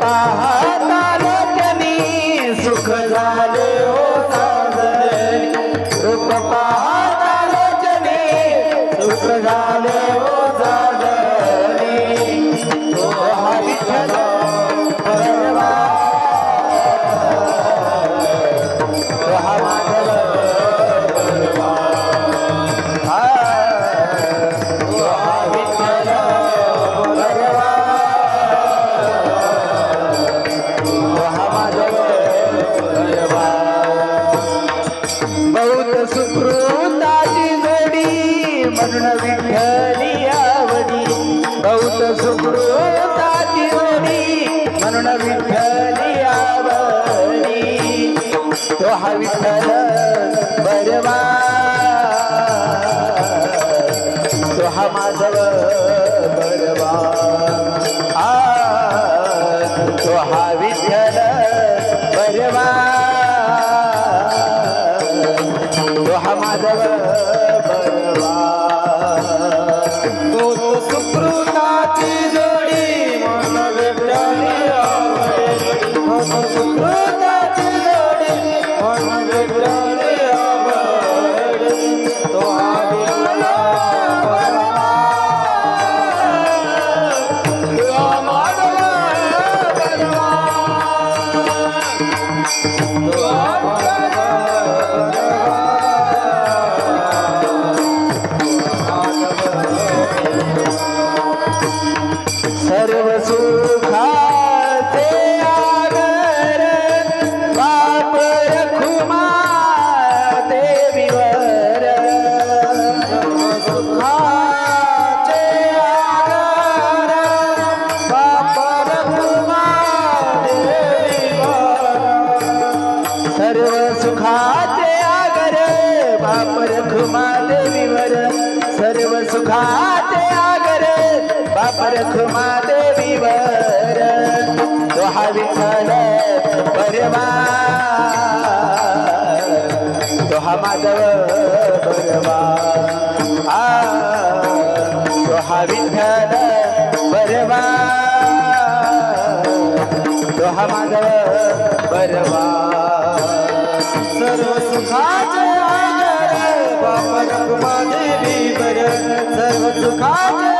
তাহা सुकृताची जोडी म्हणून विठ्ठली आवडी. बहुत सुकृताची जोडी म्हणून विठ्ठली आवडी. तो हा विठ्ठल बरवा. तो हा माधव बरवा. हा माधव बरवा तो तो सुकृताची जोडी मन विठ्ठली आवडी तो तो सुकृताची जोडी मन विठ्ठली सुखाचे आगर बाप रखुमा देवीवर सर्व सुखाचे आगर बाप रखुमा देवीवर तो हा विठ्ठल परवा तो हा माधव बरवा आ तो हा विठ्ठल बरवा तो हा माधव बरवा सर्व सुखाचे आगर बापा रघुमा देवी बर. सर्व सुखाचे